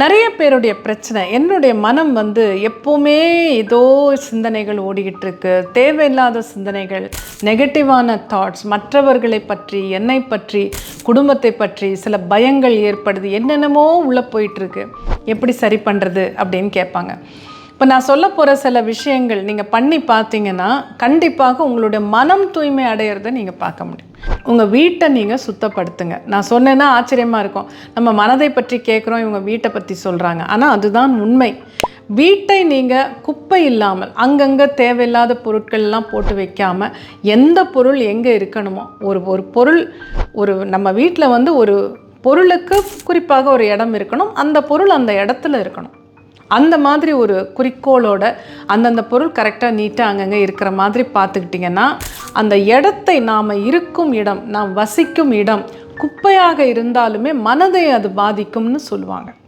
நிறைய பேருடைய பிரச்சனை என்னுடைய மனம் வந்து எப்போவுமே ஏதோ சிந்தனைகள் ஓடிக்கிட்டு இருக்கு தேவையில்லாத சிந்தனைகள் நெகட்டிவான தாட்ஸ் மற்றவர்களை பற்றி என்னை பற்றி குடும்பத்தை பற்றி சில பயங்கள் ஏற்படுது. என்னென்னமோ உள்ளே போயிட்டுருக்கு. எப்படி சரி பண்ணுறது அப்படின்னு கேட்பாங்க. இப்போ நான் சொல்ல போகிற சில விஷயங்கள் நீங்கள் பண்ணி பார்த்தீங்கன்னா கண்டிப்பாக உங்களுடைய மனம் தூய்மை அடையிறத நீங்கள் பார்க்க முடியும். உங்கள் வீட்டை நீங்கள் சுத்தப்படுத்துங்க. நான் சொன்னேன்னா ஆச்சரியமாக இருக்கும். நம்ம மனதை பற்றி கேட்குறோம் இவங்க வீட்டை பற்றி சொல்கிறாங்க ஆனால் அதுதான் உண்மை. வீட்டை நீங்கள் குப்பை இல்லாமல் அங்கங்கே தேவையில்லாத பொருட்கள்லாம் போட்டு வைக்காமல் எந்த பொருள் எங்கே இருக்கணுமோ ஒரு ஒரு பொருள் ஒரு நம்ம வீட்டில் வந்து ஒரு பொருளுக்கு குறிப்பாக ஒரு இடம் இருக்கணும். அந்த பொருள் அந்த இடத்துல இருக்கணும். அந்த மாதிரி ஒரு குறிக்கோளோட அந்தந்த பொருள் கரெக்டாக நீட்டாக அங்கங்கே இருக்கிற மாதிரி பார்த்துக்கிட்டிங்கன்னா அந்த இடத்தை நாம் இருக்கும் இடம் நாம் வசிக்கும் இடம் குப்பையாக இருந்தாலுமே மனதை அது பாதிக்கும்னு சொல்லுவாங்க.